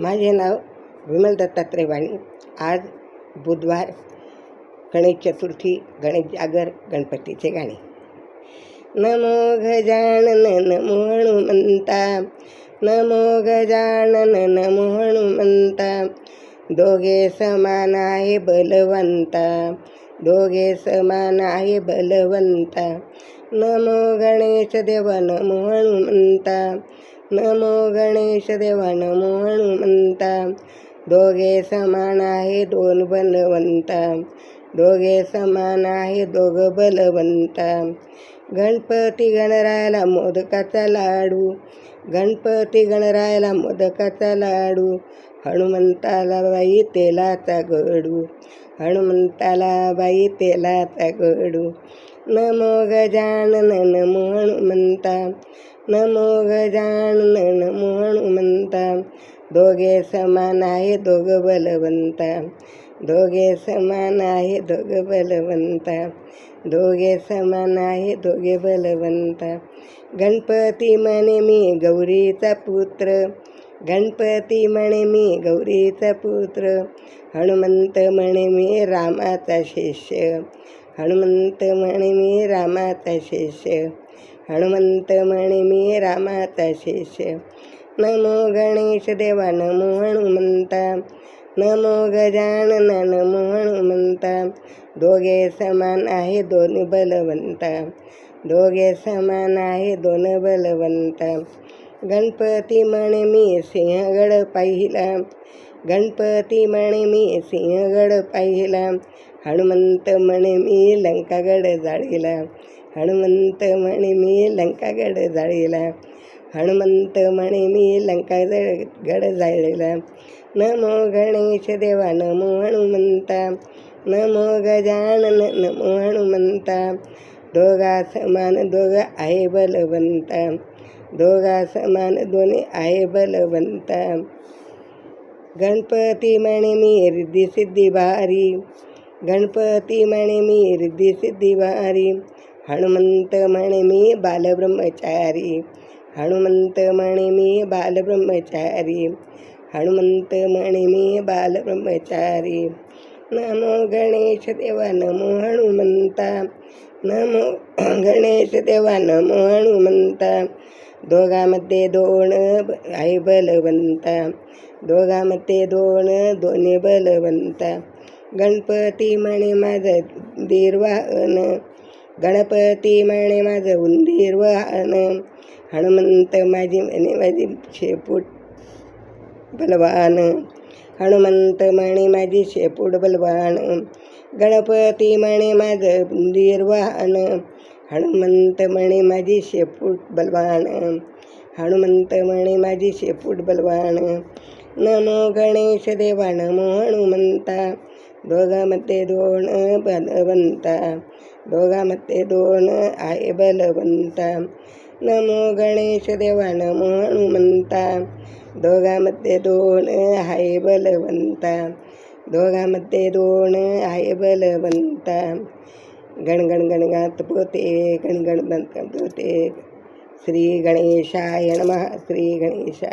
माझे नाव विमल दत्तात्रय वाणी आज बुधवार गणेश चतुर्थी गणेश जागर गणपतीचे गाणे. नमो गजानन नमो हनुमंता नमो गजानन नमो हनुमंता दोघे समान आहे बलवंता दोघे समान आहे बलवंता. नमो गणेश देव नमो हनुमंता नमो गणेश देव नमो हनुमंता दोघे समान आहे दोन बलवंता. दोघे समान आहे दोघ बलवंता. गणपती गणरायाला मोदकाचा लाडू. गणपती गणरायाला मोदकाचा लाडू. हनुमंताला बाई तेलाचा गडू. हनुमंताला बाई तेलाचा गडू. नमो गजानन नमो हनुमंता. नमो गजानन नमो हनुमंता दोघे समान आहे दोघ बलवंता। दोघे समान आहे दोघ बलवंता। दोघे समान आहे दोघे बलवंता। गणपती म्हणे मी गौरीचा पुत्र। गणपती म्हणे मी गौरीचा पुत्र। हनुमंत म्हणे मी रामाचा शिष्य। हनुमंत म्हणे मी रामाचा शिष्य हनुमंत म्हणे मी रामाचा शिष्य नमो गणेश देवा नमो हनुमंता नमो गजानन नमो हनुमंता दोघे समान आहे दोन बलवंता। दोघे समान आहे दोन बलवंता। गणपती म्हणे मी सिंहगड पाहिला। गणपती म्हणे मी सिंहगड पाहिला। हनुमंत म्हणे मी लंकागड जाळीला हनुमंत म्हणे मी लंकागड जाळीला हनुमंत म्हणे मी लंका गड जाळीला नमो गणेश देवा नमो हनुमंता नमो गजानन नमो हनुमंता दोघा समान दोघ आहे बलवंता दोघा समान दोन्ही आहे बलवंता गणपती म्हणे मी रिद्धी सिद्धी भारी गणपती म्हणे मी रिद्धी सिद्धिवारी हनुमंत म्हणे मी बालब्रह्मचारी. हनुमंत म्हणे मी बालब्रह्मचारी. हनुमंत म्हणे मी बालब्रह्मचारी. नमो गणेश देवा नमो हनुमंता. नमो गणेश देवा नमो हनुमंता. दोघामध्ये दोन आई बलवंता. दोघामध्ये दोन दोन्ही बलवंता. गणपती म्हणे माझं उंदीर वाहन गणपती म्हणे माझं उंदीर वाहन हनुमंत माझी म्हणे माझी शेपूट बलवान हनुमंत म्हणे माझी शेपूट बलवान गणपती म्हणे माझं उंदीर वाहन हनुमंत म्हणे माझी शेपूट बलवान हनुमंत म्हणे माझी शेपूट बलवान। नमो गणेश देवा नमो हनुमंता दोघांमध्ये दोन बलवंता दोघांमध्ये दोन आहे बलवंता नमो गणेश देवा नमो हनुमंता दोघांमध्ये दोन आहे बलवंता दोघांमध्ये दोन आहे बलवंता गण गण गणगात पोते गण गण पोते श्री गणेशाय नमः श्री गणेशाय